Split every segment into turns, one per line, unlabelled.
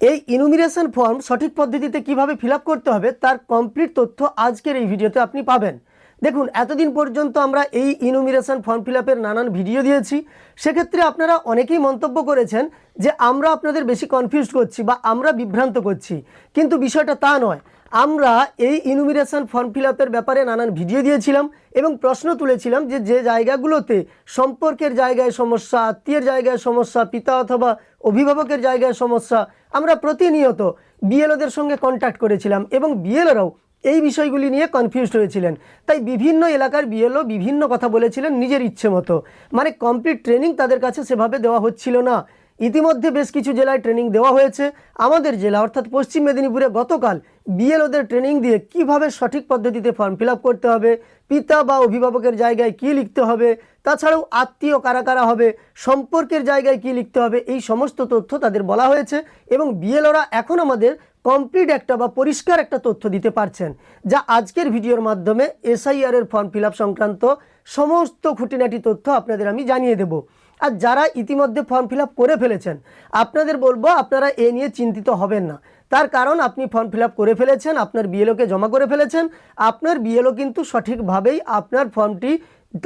এই enumeration form সঠিক পদ্ধতিতে কীভাবে ফিল করতে হবে তার কমপ্লিট তথ্য আজকের এই ভিডিওতে আপনি পাবেন। দেখুন, এতদিন পর্যন্ত আমরা এই ইনুমিরেশন ফর্ম ফিল নানান ভিডিও দিয়েছি। সেক্ষেত্রে আপনারা অনেকেই মন্তব্য করেছেন যে আমরা আপনাদের বেশি কনফিউজ করছি বা আমরা বিভ্রান্ত করছি। কিন্তু বিষয়টা তা নয়। আমরা এই ইনুমিনেশন ফর্ম ফিল আপের ব্যাপারে নানান ভিডিও দিয়েছিলাম এবং প্রশ্ন তুলেছিলাম যে যে জায়গাগুলোতে সম্পর্কের জায়গায় সমস্যা, আত্মীয়ের জায়গায় সমস্যা, পিতা অথবা অভিভাবকের জায়গায় সমস্যা, আমরা প্রতিনিয়ত বিএলওদের সঙ্গে কন্ট্যাক্ট করেছিলাম এবং বিএলওরাও এই বিষয়গুলি নিয়ে কনফিউজড হয়েছিলেন। তাই বিভিন্ন এলাকার বিএলও বিভিন্ন কথা বলেছিলেন নিজের ইচ্ছে মতো। মানে কমপ্লিট ট্রেনিং তাদের কাছে সেভাবে দেওয়া হচ্ছিল না। ইতিমধ্যে বেশ কিছু জেলায় ট্রেনিং দেওয়া হয়েছে। আমাদের জেলা, অর্থাৎ পশ্চিম মেদিনীপুরে গতকাল বিএলওদের ট্রেনিং দিয়ে কীভাবে সঠিক পদ্ধতিতে ফর্ম ফিল করতে হবে, পিতা বা অভিভাবকের জায়গায় কি লিখতে হবে, তাছাড়াও আত্মীয় কারা কারা হবে, সম্পর্কের জায়গায় কি লিখতে হবে, এই সমস্ত তথ্য তাদের বলা হয়েছে এবং বিএলওরা এখন আমাদের কমপ্লিট একটা বা পরিষ্কার একটা তথ্য দিতে পারছেন, যা আজকের ভিডিওর মাধ্যমে এসআইআর এর ফর্ম ফিল সংক্রান্ত সমস্ত খুঁটিনাটি তথ্য আপনাদের আমি জানিয়ে দেব। আর যারা ইতিমধ্যে ফর্ম ফিল করে ফেলেছেন, আপনাদের বলব আপনারা এ নিয়ে চিন্তিত হবেন না। তার কারণ আপনি ফর্ম ফিল করে ফেলেছেন, আপনার বিএলওকে জমা করে ফেলেছেন, আপনার বিএলও কিন্তু সঠিকভাবেই আপনার ফর্মটি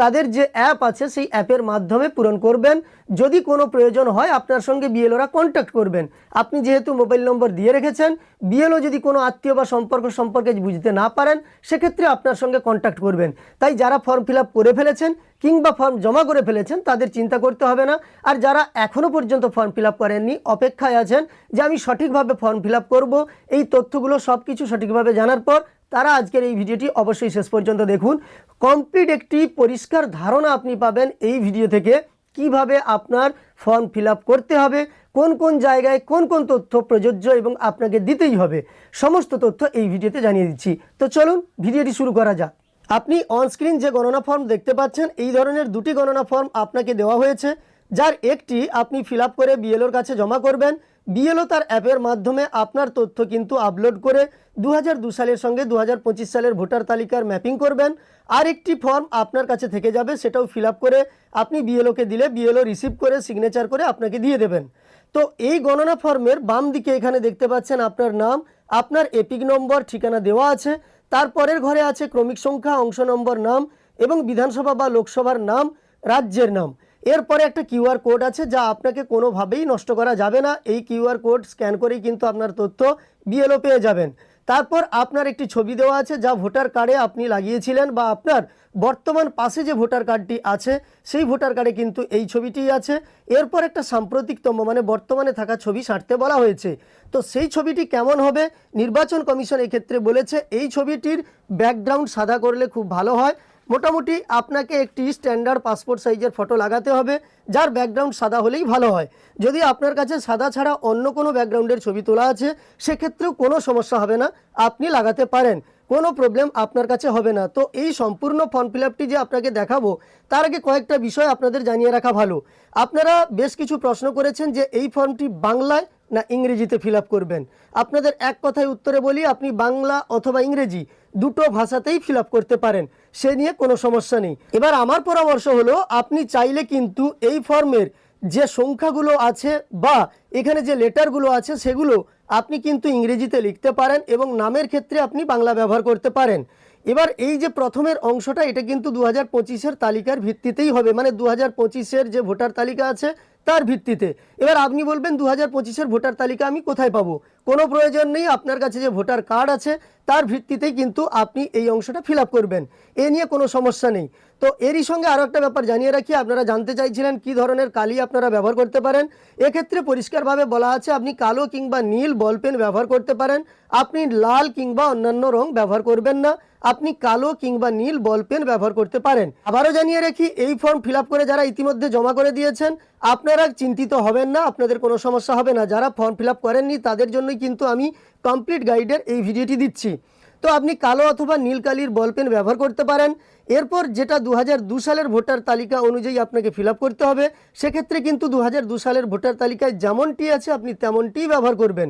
তাদের যে অ্যাপ আছে, সেই অ্যাপের মাধ্যমে পূরণ করবেন। যদি কোনো প্রয়োজন হয়, আপনার সঙ্গে বিএলওরা কন্ট্যাক্ট করবেন। আপনি যেহেতু মোবাইল নম্বর দিয়ে রেখেছেন বিএলও যদি কোনো আত্মীয় বা সম্পর্ক সম্পর্কে বুঝতে না পারেন, সেক্ষেত্রে আপনার সঙ্গে কন্ট্যাক্ট করবেন। তাই যারা ফর্ম ফিল করে ফেলেছেন কিংবা ফর্ম জমা করে ফেলেছেন, তাদের চিন্তা করতে হবে না। আর যারা এখনও পর্যন্ত ফর্ম ফিল করেননি, অপেক্ষায় আছেন যে আমি সঠিকভাবে ফর্ম ফিল করব, এই তথ্যগুলো সব কিছু সঠিকভাবে জানার পর তারা আজকের এই ভিডিওটি অবশ্যই শেষ পর্যন্ত দেখুন। কমপ্লিট একটি পরিষ্কার ধারণা আপনি পাবেন এই ভিডিও থেকে কীভাবে আপনার ফর্ম ফিল করতে হবে, কোন কোন জায়গায় কোন কোন তথ্য প্রযোজ্য এবং আপনাকে দিতেই হবে। সমস্ত তথ্য এই ভিডিওতে জানিয়ে দিচ্ছি। তো চলুন ভিডিওটি শুরু করা যাক। আপনি অনস্ক্রিন যে গণনা ফর্ম দেখতে পাচ্ছেন, এই ধরনের দুটি গণনা ফর্ম আপনাকে দেওয়া হয়েছে। যার একটি আপনি ফিল করে বিএলওর কাছে জমা করবেন। বিএলও তার অ্যাপের মাধ্যমে আপনার তথ্য কিন্তু আপলোড করে দু সালের সঙ্গে দু হাজার পঁচিশ সালের ভোটার তালিকার ম্যাপিং করবেন। আর একটি ফর্ম আপনার কাছে থেকে যাবে, সেটাও ফিল করে আপনি বিএলওকে দিলে বিএলও রিসিভ করে সিগনেচার করে আপনাকে দিয়ে দেবেন। তো এই গণনা ফর্মের বাম দিকে এখানে দেখতে পাচ্ছেন আপনার নাম, আপনার এপিক নম্বর, ঠিকানা দেওয়া আছে, তারপরের ঘরে আছে ক্রমিক সংখ্যা, অংশ নম্বর নাম এবং বিধানসভা বা লোকসভার নাম, রাজ্যের নাম। এরপরে একটা কিউআর কোড আছে যা আপনাকে কোনোভাবেই নষ্ট করা যাবে না। এই কিউআর কোড স্ক্যান করেই কিন্তু আপনার তথ্য বিএলও পেয়ে যাবেন। তারপর আপনার একটি ছবি দেওয়া আছে যা ভোটার কার্ডে আপনি লাগিয়েছিলেন বা আপনার বর্তমান পাশে যে ভোটার কার্ডটি আছে, সেই ভোটার কার্ডে কিন্তু এই ছবিটিই আছে। এরপর একটা সাম্প্রতিকতম মানে বর্তমানে থাকা ছবি সারতে বলা হয়েছে। তো সেই ছবিটি কেমন হবে? নির্বাচন কমিশন এক্ষেত্রে বলেছে, এই ছবিটির ব্যাকগ্রাউন্ড সাদা করলে খুব ভালো হয়। মোটামুটি আপনাকে একটি স্ট্যান্ডার্ড পাসপোর্ট সাইজের ফটো লাগাতে হবে, যার ব্যাকগ্রাউন্ড সাদা হলেই ভালো হয়। যদি আপনার কাছে সাদা ছাড়া অন্য কোনো ব্যাকগ্রাউন্ডের ছবি তোলা আছে, সেক্ষেত্রেও কোনো সমস্যা হবে না, আপনি লাগাতে পারেন। কোনো প্রবলেম আপনার কাছে হবে না। তো এই সম্পূর্ণ ফর্ম ফিল যে আপনাকে দেখাবো, তার আগে কয়েকটা বিষয় আপনাদের জানিয়ে রাখা ভালো। আপনারা বেশ কিছু প্রশ্ন করেছেন যে এই ফর্মটি বাংলায় না ইংরেজিতে ফিল করবেন। আপনাদের এক কথায় উত্তরে বলি, আপনি বাংলা অথবা ইংরেজি দুটো ভাষাতেই ফিল করতে পারেন। সে নিয়ে কোনো সমস্যা নেই। এবার আমার পরামর্শ হলো, আপনি চাইলে কিন্তু এই ফর্মের যে সংখ্যাগুলো আছে বা এখানে যে লেটারগুলো আছে সেগুলো আপনি কিন্তু ইংরেজিতে লিখতে পারেন এবং নামের ক্ষেত্রে আপনি বাংলা ব্যবহার করতে পারেন। এবার এই যে প্রথমের অংশটা, এটা কিন্তু দু হাজার তালিকার ভিত্তিতেই হবে। মানে দু হাজার যে ভোটার তালিকা আছে তার ভিত্তিতে। এবার আপনি বলবেন দু হাজার পঁচিশের ভোটার তালিকা আমি কোথায় পাবো? কোনো প্রয়োজন নেই, আপনার কাছে যে ভোটার কার্ড আছে, তার ভিত্তিতেই কিন্তু আপনি এই অংশটা ফিল করবেন। এ নিয়ে কোনো সমস্যা নেই। তো এরই সঙ্গে আরও একটা ব্যাপার জানিয়ে রাখি, আপনারা জানতে চাইছিলেন কি ধরনের কালি আপনারা ব্যবহার করতে পারেন। এক্ষেত্রে পরিষ্কারভাবে বলা আছে, আপনি কালো কিংবা নীল বল পেন ব্যবহার করতে পারেন। আপনি লাল কিংবা অন্যান্য রং ব্যবহার করবেন না, আপনি কালো কিংবা নীল বল পেন ব্যবহার করতে পারেন। আবারও জানিয়ে রাখি, এই ফর্ম ফিল করে যারা ইতিমধ্যে জমা করে দিয়েছেন, আপনারা চিন্তিত হবেন না, আপনাদের কোনো সমস্যা হবে না। যারা ফর্ম ফিল করেননি, তাদের জন্যই কিন্তু আমি কমপ্লিট গাইডের এই ভিডিওটি দিচ্ছি। তো আপনি কালো অথবা নীল কালির বল পেন ব্যবহার করতে পারেন এরপর যেটা দু সালের ভোটার তালিকা অনুযায়ী আপনাকে ফিল করতে হবে, সেক্ষেত্রে কিন্তু দু সালের ভোটার তালিকায় যেমনটি আছে, আপনি তেমনটিই ব্যবহার করবেন।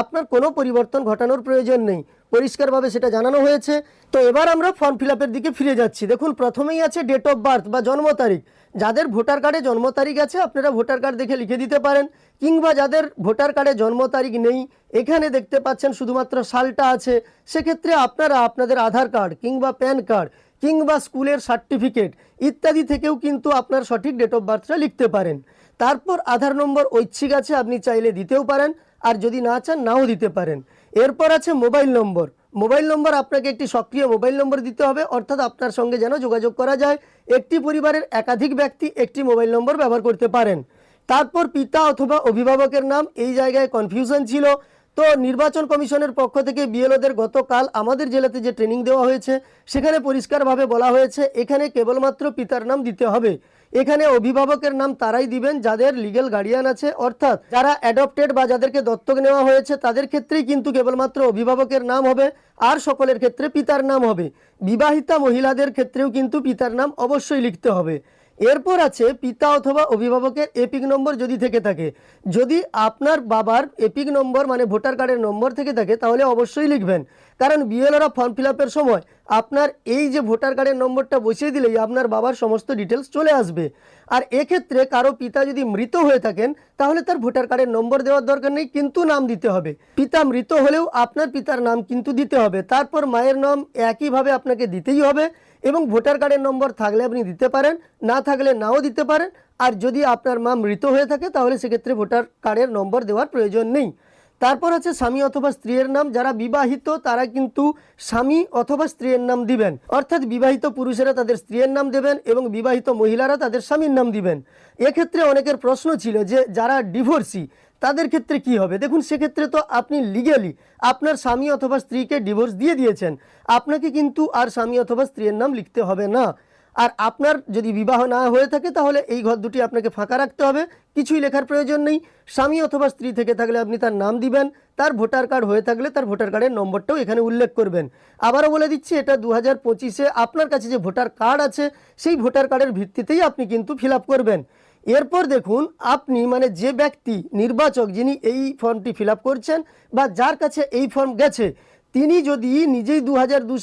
আপনার কোনো পরিবর্তন ঘটানোর প্রয়োজন নেই। পরিষ্কারভাবে সেটা জানানো হয়েছে। তো এবার আমরা ফর্ম ফিল দিকে ফিরে যাচ্ছি। দেখুন, প্রথমেই আছে ডেট অফ বার্থ বা জন্ম তারিখ। যাদের ভোটার কার্ডে জন্ম তারিখ আছে, আপনারা ভোটার কার্ড দেখে লিখে দিতে পারেন। কিংবা যাদের ভোটার কার্ডে জন্ম তারিখ নেই, এখানে দেখতে পাচ্ছেন শুধুমাত্র সালটা আছে। সেক্ষেত্রে আপনারা আপনাদের আধার কার্ড কিংবা প্যান কার্ড কিংবা স্কুলের সার্টিফিকেট ইত্যাদি থেকেও কিন্তু আপনার সঠিক ডেট অফ বার্থটা লিখতে পারেন। তারপর আধার নম্বর ঐচ্ছিক আছে, আপনি চাইলে দিতেও পারেন, আর যদি না চান, নাও দিতে পারেন। এরপর আছে মোবাইল নম্বর মোবাইল নম্বর আপনাকে একটি সক্রিয় মোবাইল নম্বর দিতে হবে, অর্থাৎ আপনার সঙ্গে যেন যোগাযোগ করা যায়, একটি পরিবারের একাধিক ব্যক্তি একটি মোবাইল নম্বর ব্যবহার করতে পারেন। তারপর পিতা অথবা অভিভাবকের নাম, এই জায়গায় কনফিউশন ছিল। তো নির্বাচন কমিশনের পক্ষ থেকে বিএলওদের গতকাল আমাদের জেলাতে যে ট্রেনিং দেওয়া হয়েছে, সেখানে পরিষ্কারভাবে বলা হয়েছে এখানে কেবলমাত্র পিতার নাম দিতে হবে। এখানে অভিভাবকের নাম তারাই দিবেন, যাদের লিগেল গার্ডিয়ান আছে। অর্থাৎ যারা অ্যাডপ্টেড বা যাদেরকে দত্তক নেওয়া হয়েছে, তাদের ক্ষেত্রেই কিন্তু কেবলমাত্র অভিভাবকের নাম হবে, আর সকলের ক্ষেত্রে পিতার নাম হবে। বিবাহিতা মহিলাদের ক্ষেত্রেও কিন্তু পিতার নাম অবশ্যই লিখতে হবে। এরপর আছে পিতা অথবা অভিভাবকের এপিক নম্বর যদি থেকে থাকে। যদি আপনার বাবার এপিক নম্বর মানে ভোটার কার্ডের নম্বর থেকে থাকে, তাহলে অবশ্যই লিখবেন। কারণ বিএলওরা ফর্ম ফিল সময় আপনার এই যে ভোটার কার্ডের নম্বরটা বসিয়ে দিলেই আপনার বাবার সমস্ত ডিটেলস চলে আসবে। আর এক্ষেত্রে কারও পিতা যদি মৃত হয়ে থাকেন, তাহলে তার ভোটার কার্ডের নম্বর দেওয়ার দরকার নেই, কিন্তু নাম দিতে হবে। পিতা মৃত হলেও আপনার পিতার নাম কিন্তু দিতে হবে। তারপর মায়ের নাম একইভাবে আপনাকে দিতেই হবে। এবং ভোটার কার্ডের নম্বর থাকলে আপনি দিতে পারেন, না থাকলে নাও দিতে পারেন। আর যদি আপনার মা মৃত হয়ে থাকে, তাহলে সেক্ষেত্রে ভোটার কার্ডের নম্বর দেওয়ার প্রয়োজন নেই। তারপর আছে স্বামী অথবা স্ত্রীর নাম, যারা বিবাহিত, তারা কিন্তু স্বামী অথবা স্ত্রীর নাম দিবেন। অর্থাৎ বিবাহিত পুরুষেরা তাদের স্ত্রীর নাম দেবেন এবং বিবাহিত মহিলারা তাদের স্বামীর নাম দিবেন। এক্ষেত্রে অনেকের প্রশ্ন ছিল যে, যারা ডিভোর্সি তাদের ক্ষেত্রে কি হবে? দেখুন, সেক্ষেত্রে তো আপনি লিগেলি আপনার স্বামী অথবা স্ত্রীকে ডিভোর্স দিয়ে দিয়েছেন। আপনাকে কিন্তু আর স্বামী অথবা স্ত্রীর নাম লিখতে হবে না। আর আপনার যদি বিবাহ না হয়ে থাকে, তাহলে এই ঘর দুটি আপনাকে ফাঁকা রাখতে হবে। কিছুই লেখার প্রয়োজন নেই। স্বামী অথবা স্ত্রী থেকে থাকলে আপনি তার নাম দিবেন। তার ভোটার কার্ড হয়ে থাকলে তার ভোটার কার্ডের নম্বরটাও এখানে উল্লেখ করবেন। আবারও বলে দিচ্ছি, এটা দু হাজার পঁচিশে আপনার কাছে যে ভোটার কার্ড আছে, সেই ভোটার কার্ডের ভিত্তিতেই আপনি কিন্তু ফিল করবেন। এরপর দেখুন, আপনি মানে যে ব্যক্তি নির্বাচক যিনি এই ফর্মটি ফিল করছেন বা যার কাছে এই ফর্ম গেছে, তিনি যদি নিজেই দু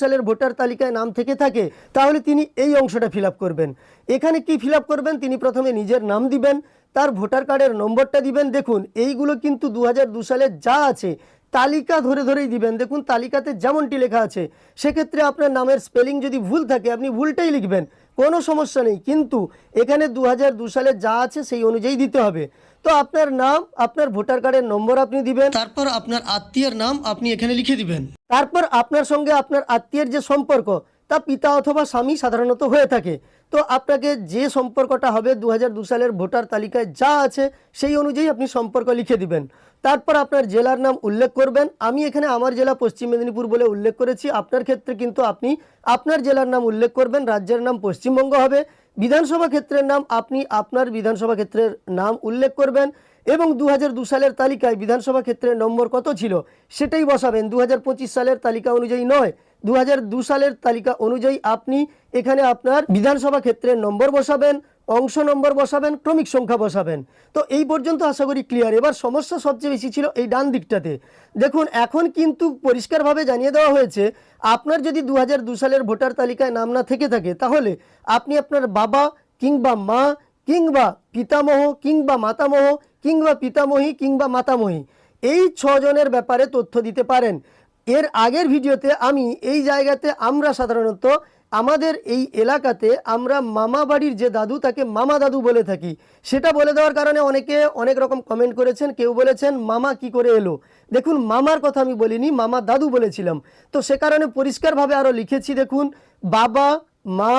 সালের ভোটার তালিকায় নাম থেকে থাকে, তাহলে তিনি এই অংশটা ফিল করবেন। এখানে কি ফিল করবেন? তিনি প্রথমে নিজের নাম দিবেন, তার ভোটার কার্ডের নম্বরটা দিবেন। দেখুন, এইগুলো কিন্তু দু সালে যা আছে, তালিকা ধরে ধরেই দিবেন। দেখুন, তালিকাতে যেমনটি লেখা আছে, সেক্ষেত্রে আপনার নামের স্পেলিং যদি ভুল থাকে, আপনি ভুলটাই লিখবেন। কোনো সমস্যা নেই কিন্তু এখানে দু দু সালে যা আছে সেই অনুযায়ী দিতে হবে। তো আপনার নাম আপনার ভোটার কার্ডের নম্বর আপনি দিবেন। তারপর আপনার আত্মীয়ের নাম আপনি এখানে লিখে দিবেন। তারপর আপনার সঙ্গে আপনার আত্মীয়ের যে সম্পর্ক তা পিতা অথবা স্বামী সাধারণত হয়ে থাকে। তো আপনাকে যে সম্পর্কটা হবে দু সালের ভোটার তালিকায় যা আছে সেই অনুযায়ী আপনি সম্পর্ক লিখে দিবেন। তারপর আপনার জেলার নাম উল্লেখ করবেন। আমি এখানে আমার জেলা পশ্চিম মেদিনীপুর বলে উল্লেখ করেছি। আপনার ক্ষেত্রে কিন্তু আপনি আপনার জেলার নাম উল্লেখ করবেন, রাজ্যের নাম পশ্চিমবঙ্গ হবে। বিধানসভা ক্ষেত্রের নাম আপনি আপনার বিধানসভা ক্ষেত্রের নাম উল্লেখ করবেন এবং দু সালের তালিকায় বিধানসভা ক্ষেত্রের নম্বর কত ছিল সেটাই বসাবেন। দু হাজার পঁচিশ সালের তালিকা অনুযায়ী নয় দু সালের তালিকা অনুযায়ী আপনি এখানে আপনার বিধানসভা ক্ষেত্রের নম্বর বসাবেন। অংশ নম্বর বসাবেন, ক্রমিক সংখ্যা বসাবেন। তো এই পর্যন্ত আশা করি ক্লিয়ার এবার সমস্যা সবচেয়ে বেশি ছিল এই ডান দিকটাতে। দেখুন, এখন কিন্তু পরিষ্কারভাবে জানিয়ে দেওয়া হয়েছে, আপনার যদি দু সালের ভোটার তালিকায় নাম না থেকে থাকে, তাহলে আপনি আপনার বাবা কিংবা মা কিংবা পিতামহ কিংবা মাতামহ কিংবা পিতামহী কিংবা মাতামহী, এই ছজনের ব্যাপারে তথ্য দিতে পারেন। এর আগের ভিডিওতে আমি এই জায়গাতে আমরা সাধারণত আমাদের এই এলাকাতে আমরা মামা বাড়ির যে দাদু, তাকে মামা দাদু বলে থাকি। সেটা বলে দেওয়ার কারণে অনেকে অনেক রকম কমেন্ট করেছেন, কেউ বলেছেন, মামা কি করে এলো? দেখুন, মামার কথা আমি বলিনি, মামা দাদু বলেছিলাম। তো সে কারণে পরিষ্কারভাবে আরও লিখেছি, দেখুন, বাবা, মা,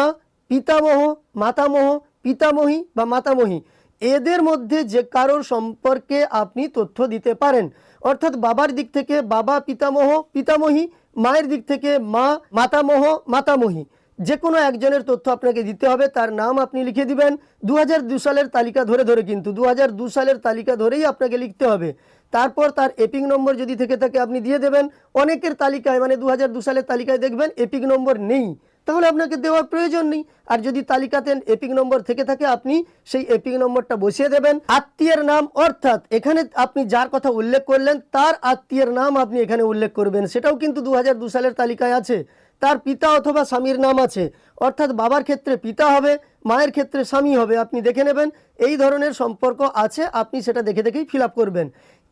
পিতামহ, মাতামহ, পিতামহী বা মাতামহী, এদের মধ্যে যে কারোর সম্পর্কে আপনি তথ্য দিতে পারেন। অর্থাৎ বাবার দিক থেকে বাবা পিতামহ, পিতামহী, মায়ের দিক থেকে মা, মাতামহ, মাতামহী। যে কোনো একজনের তথ্য আপনাকে দিতে হবে, তার নাম আপনি লিখে দিবেন। দু সালের তালিকা ধরে ধরে কিন্তু দু সালের তালিকা ধরেই আপনাকে লিখতে হবে। তারপর তার এপিং নম্বর যদি থেকে থাকে, আপনি দিয়ে দেবেন। অনেকের তালিকায় মানে দু সালের তালিকায় দেখবেন এপিং নম্বর নেই। তাহলে আপনাকে দেওয়ার প্রয়োজন নেই। আর যদি তালিকাতে এপিক নম্বর থেকে থাকে, আপনি সেই এপিক নম্বরটা বসিয়ে দেবেন। আত্মীয়ের নাম, অর্থাৎ এখানে আপনি যার কথা উল্লেখ করলেন, তার আত্মীয়ের নাম আপনি এখানে উল্লেখ করবেন। সেটাও কিন্তু দু সালের তালিকায় আছে। তার পিতা অথবা স্বামীর নাম আছে। অর্থাৎ বাবার ক্ষেত্রে পিতা হবে, মায়ের ক্ষেত্রে স্বামী হবে। আপনি দেখে নেবেন, এই ধরনের সম্পর্ক আছে, আপনি সেটা দেখে দেখেই ফিল করবেন।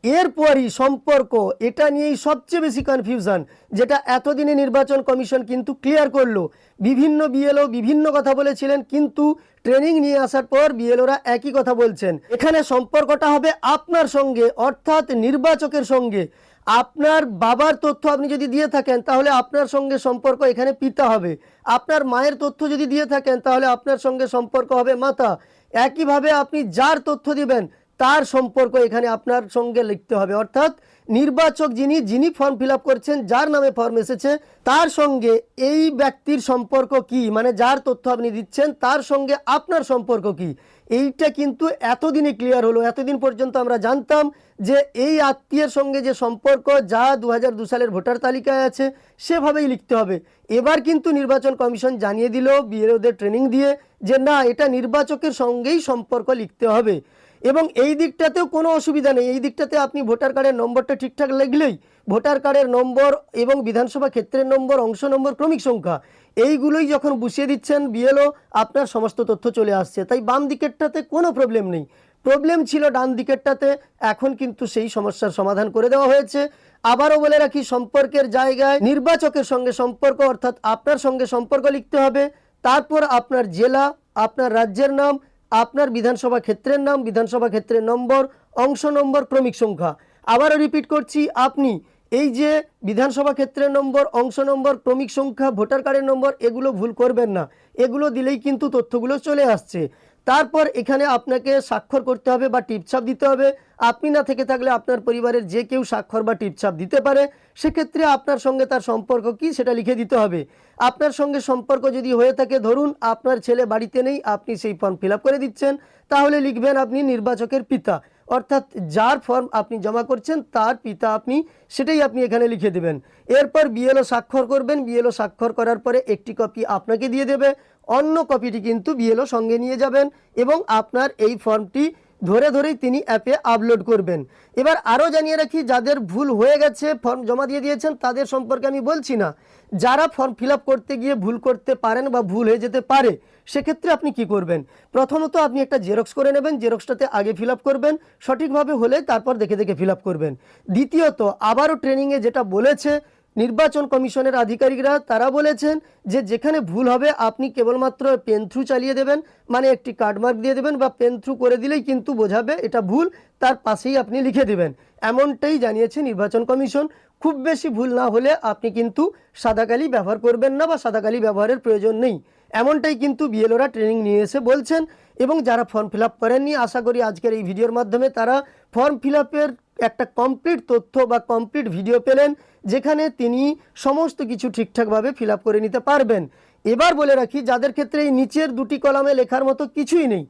এরপরই সম্পর্ক, এটা নিয়েই সবচেয়ে বেশি কনফিউশন যেটা এতদিনে নির্বাচন কমিশন কিন্তু ক্লিয়ার করল। বিভিন্ন বিএলও বিভিন্ন কথা বলেছিলেন, কিন্তু ট্রেনিং নিয়ে আসার পর বিএলওরা একই কথা বলছেন। এখানে সম্পর্কটা হবে আপনার সঙ্গে, অর্থাৎ নির্বাচকের সঙ্গে। আপনার বাবার তথ্য আপনি যদি দিয়ে থাকেন, তাহলে আপনার সঙ্গে সম্পর্ক এখানে পিতা হবে। আপনার মায়ের তথ্য যদি দিয়ে থাকেন, তাহলে আপনার সঙ্গে সম্পর্ক হবে মাতা। একইভাবে আপনি যার তথ্য দিবেন তার সম্পর্ক এখানে আপনার সঙ্গে লিখতে হবে। অর্থাৎ নির্বাচক যিনি যিনি ফর্ম ফিল করছেন, যার নামে ফর্ম এসেছে, তার সঙ্গে এই ব্যক্তির সম্পর্ক কি? মানে যার তথ্য আপনি দিচ্ছেন, তার সঙ্গে আপনার সম্পর্ক কি? এইটা কিন্তু এতদিনে ক্লিয়ার হলো। এতদিন পর্যন্ত আমরা জানতাম যে এই আত্মীয়ের সঙ্গে যে সম্পর্ক, যা দু সালের ভোটার তালিকায় আছে, সেভাবেই লিখতে হবে। এবার কিন্তু নির্বাচন কমিশন জানিয়ে দিল, বিএলওদের ট্রেনিং দিয়ে, যে না, এটা নির্বাচকের সঙ্গেই সম্পর্ক লিখতে হবে। এবং এই দিকটাতেও কোনো অসুবিধা নেই। এই দিকটাতে আপনি ভোটার কার্ডের নম্বরটা ঠিকঠাক লিখলেই ভোটার কার্ডের নম্বর এবং বিধানসভা ক্ষেত্রের নম্বর, অংশ নম্বর, ক্রমিক সংখ্যা, এইগুলোই যখন বসিয়ে দিচ্ছেন বিএলও, আপনার সমস্ত তথ্য চলে আসছে। তাই বাম দিকেরটাতে কোনো প্রবলেম নেই। প্রবলেম ছিল ডান দিকেরটাতে, এখন কিন্তু সেই সমস্যার সমাধান করে দেওয়া হয়েছে। আবারও বলে রাখি, সম্পর্কের জায়গায় নির্বাচকের সঙ্গে সম্পর্ক, অর্থাৎ আপনার সঙ্গে সম্পর্ক লিখতে হবে। তারপর আপনার জেলা, আপনার রাজ্যের নাম আপনার বিধানসভা ক্ষেত্রের নাম, বিধানসভা ক্ষেত্রের নম্বর, অংশ নম্বর, ক্রমিক সংখ্যা। আবারও রিপিট করছি, আপনি এই যে বিধানসভা ক্ষেত্রের নম্বর, অংশ নম্বর, ক্রমিক সংখ্যা, ভোটার কার্ডের নম্বর, এগুলো ভুল করবেন না। এগুলো দিলেই কিন্তু তথ্যগুলো চলে আসছে। তারপর এখানে আপনাকে স্বাক্ষর করতে হবে বা টিপছাপ দিতে হবে। আপনি না থেকে থাকলে আপনার পরিবারের যে কেউ স্বাক্ষর বা টিপছাপ দিতে পারে, সেক্ষেত্রে আপনার সঙ্গে তার সম্পর্ক কি সেটা লিখে দিতে হবে। আপনার সঙ্গে সম্পর্ক যদি হয়ে থাকে, ধরুন আপনার ছেলে বাড়িতে নেই, আপনি সেই ফর্ম ফিল করে দিচ্ছেন, তাহলে লিখবেন আপনি নির্বাচকের পিতা। অর্থাৎ যার ফর্ম আপনি জমা করছেন, তার পিতা আপনি, সেটাই আপনি এখানে লিখে দেবেন। এরপর বিএলও স্বাক্ষর করবেন। বিএলও স্বাক্ষর করার পরে একটি কপি আপনাকে দিয়ে দেবে। অন্য কপিটি কিন্তু বিএলও সঙ্গে নিয়ে যাবেন এবং আপনার এই ফর্মটি ধরে ধরেই তিনি অ্যাপে আপলোড করবেন। এবার আরও জানিয়ে রাখি, যাদের ভুল হয়ে গেছে, ফর্ম জমা দিয়ে দিয়েছেন, তাদের সম্পর্কে আমি বলছি না। যারা ফর্ম ফিল করতে গিয়ে ভুল করতে পারেন বা ভুল হয়ে যেতে পারে, সেক্ষেত্রে আপনি কি করবেন? প্রথমত আপনি একটা জেরক্স করে নেবেন, জেরক্সটাতে আগে ফিল করবেন, সঠিকভাবে হলে তারপর দেখে দেখে ফিল করবেন। দ্বিতীয়ত, আবারও ট্রেনিংয়ে যেটা বলেছে নির্বাচন কমিশনের আধিকারিকরা তারা বলেছেন যে যেখানে ভুল হবে আপনি কেবলমাত্র পেন থ্রু চালিয়ে দেবেন মানে একটি কার্ডমার্ক দিয়ে দেবেন বা পেন থ্রু করে দিলেই কিন্তু বোঝাবে এটা ভুল, তার পাশেই আপনি লিখে দেবেন। এমনটাই জানিয়েছে নির্বাচন কমিশন। খুব বেশি ভুল না হলে আপনি কিন্তু সাদাকালি ব্যবহার করবেন না বা সাদাকালি ব্যবহারের প্রয়োজন নেই। এমনটাই কিন্তু বিএলওরা ট্রেনিং নিয়ে এসে বলছেন এবং যারা ফর্ম ফিল আপ করেননি, আশা করি আজকের এই ভিডিওর মাধ্যমে তারা ফর্ম ফিল একটা কমপ্লিট তথ্য বা কমপ্লিট ভিডিও পেলেন, যেখানে তিনি সমস্ত কিছু ঠিকঠাকভাবে ফিল করে নিতে পারবেন। এবার বলে রাখি, যাদের ক্ষেত্রে এই নিচের দুটি কলামে লেখার মতো কিছুই নেই,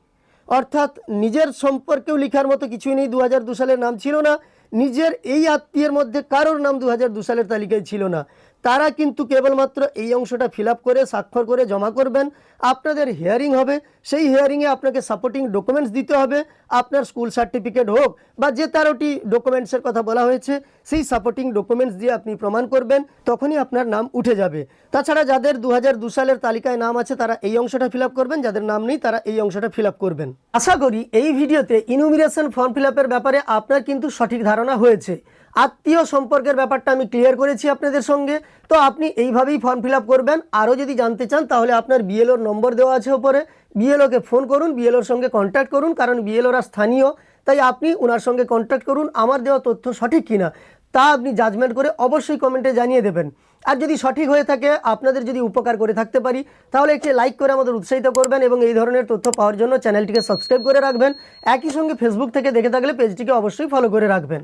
অর্থাৎ নিজের সম্পর্কেও লেখার মতো কিছুই নেই দু সালের নাম ছিল না, নিজের এই আত্মীয়ের মধ্যে কারোর নাম দু সালের তালিকায় ছিল না। তারা কিন্তু কেবলমাত্র এই অংশটা ফিল করে, স্বাক্ষর করে, জমা করবেন। আপনাদের হিয়ারিং হবে। সেই হিয়ারিংয়ে আপনাকে সাপোর্টিং ডকুমেন্টস দিতে হবে। আপনার স্কুল সার্টিফিকেট হোক বা যে তেরোটি ডকুমেন্টসের কথা বলা হয়েছে, সেই সাপোর্টিং ডকুমেন্টস দিয়ে আপনি প্রমাণ করবেন, তখনই আপনার নাম উঠে যাবে। তাছাড়া যাদের দু সালের তালিকায় নাম আছে, তারা এই অংশটা ফিল করবেন। যাদের নাম নেই, তারা এই অংশটা ফিল করবেন। আশা করি এই ভিডিওতে ইনুমিরেশন ফর্ম ফিল ব্যাপারে আপনার কিন্তু সঠিক ধারণা হয়েছে। আত্মীয় সম্পর্কের ব্যাপারটা আমি ক্লিয়ার করেছি আপনাদের সঙ্গে। তো আপনি এইভাবেই ফর্ম ফিল করবেন। আরও যদি জানতে চান, তাহলে আপনার বিএলওর নম্বর দেওয়া আছে ওপরে বিএলওকে ফোন করুন বিএলওর সঙ্গে কন্ট্যাক্ট করুন, কারণ বিএলওরা স্থানীয়। তাই আপনি ওনার সঙ্গে কন্ট্যাক্ট করুন, আমার দেওয়া তথ্য সঠিক কিনা, তা আপনি জাজমেন্ট করে অবশ্যই কমেন্টে জানিয়ে দেবেন। আর যদি সঠিক হয়ে থাকে, আপনাদের যদি উপকার করে থাকতে পারি, তাহলে একটি লাইক করে আমাদের উৎসাহিত করবেন এবং এই ধরনের তথ্য পাওয়ার জন্য চ্যানেলটিকে সাবস্ক্রাইব করে রাখবেন। একই সঙ্গে ফেসবুক থেকে দেখে থাকলে পেজটিকে অবশ্যই ফলো করে রাখবেন।